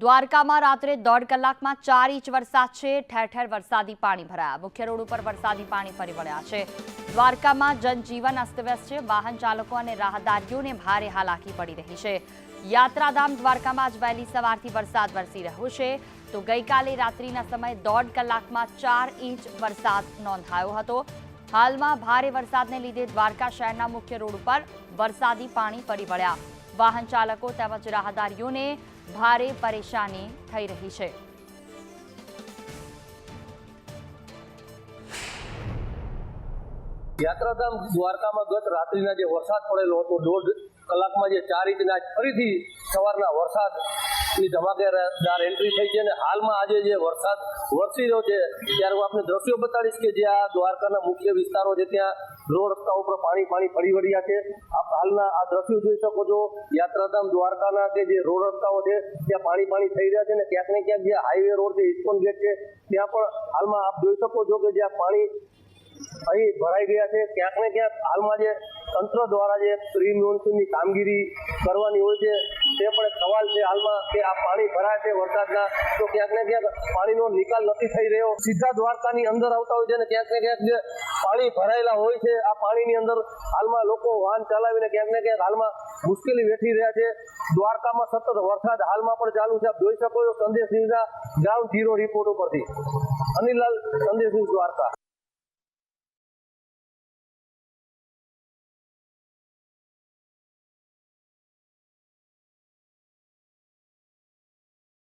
દ્વારકામાં રાત્રે દોઢ કલાકમાં ચાર ઇંચ વરસાદ છે. ઠેર ઠેર વરસાદી પાણી ભરાયા. મુખ્ય રોડ ઉપર વરસાદી પાણી ફરી વળ્યા છે. દ્વારકામાં જનજીવન અસ્તવ્યસ્ત છે. વાહન ચાલકો અને રાહદારીઓને ભારે હાલાકી પડી રહી છે. યાત્રાધામ દ્વારકામાં જ વહેલી સવારથી વરસાદ વરસી રહ્યો છે. તો ગઈકાલે રાત્રિના સમયે દોઢ કલાકમાં ચાર ઇંચ વરસાદ નોંધાયો હતો. હાલમાં ભારે વરસાદને લીધે દ્વારકા શહેરના મુખ્ય રોડ ઉપર વરસાદી પાણી ફરી વળ્યા. વાહન ચાલકો તેમજ રાહદારીઓને ભારે પરેશાની થઈ રહી છે. યાત્રાધામ દ્વારકામાં ગત રાત્રિના જે વરસાદ પડેલો હતો, દોઢ કલાકમાં જે ચાર ઇંચના ફરીથી સવારના વરસાદની ધમાકેદાર એન્ટ્રી થઈ છે અને હાલમાં આજે જે વરસાદ વરસી રહ્યો છે, ત્યારે હું આપને દ્રશ્યો બતાડીશ કે જે આ દ્વારકાના મુખ્ય વિસ્તારો છે, ત્યાં રોડ રસ્તા ઉપર પાણી પાણી ફરી વળ્યા છે. આપ હાલના આ દ્રશ્યો જોઈ શકો છો. યાત્રાધામ દ્વારકાના કે જે રોડ રસ્તાઓ છે, ત્યાં પાણી પાણી થઈ રહ્યા છે અને ક્યાંક ને ક્યાંક જે હાઈવે રોડ છે, ઇસ્કોન ગેટ છે, ત્યાં પણ હાલમાં આપ જોઈ શકો છો કે જ્યાં પાણી અહીં ભરાઈ ગયા છે. ક્યાંક ને ક્યાંક હાલમાં જે તંત્ર દ્વારા જે પ્રી મોન્સૂનની કામગીરી કરવાની હોય છે, તે પણ સવાલ છે હાલમાં કે આ પાણી ભરાય છે વરસાદના, તો ક્યાંક ને ક્યાંક પાણીનો નિકાલ નથી થઈ રહ્યો. સીધા દ્વારકાની અંદર આવતા હોય છે અને ક્યાંક ને ક્યાંક જે પાણી ભરાયેલા હોય છે, આ પાણીની અંદર હાલમાં લોકો વાહન ચલાવીને ક્યાંક ને ક્યાંક હાલમાં મુશ્કેલી વેઠી રહ્યા છે. દ્વારકામાં સતત વરસાદ હાલમાં પણ ચાલુ છે. આપ જોઈ શકો છો સંદેશ ન્યૂઝના ગ્રાઉન્ડ ઝીરો રિપોર્ટ ઉપરથી. અનિલાલ સંદેશ દ્વારકા.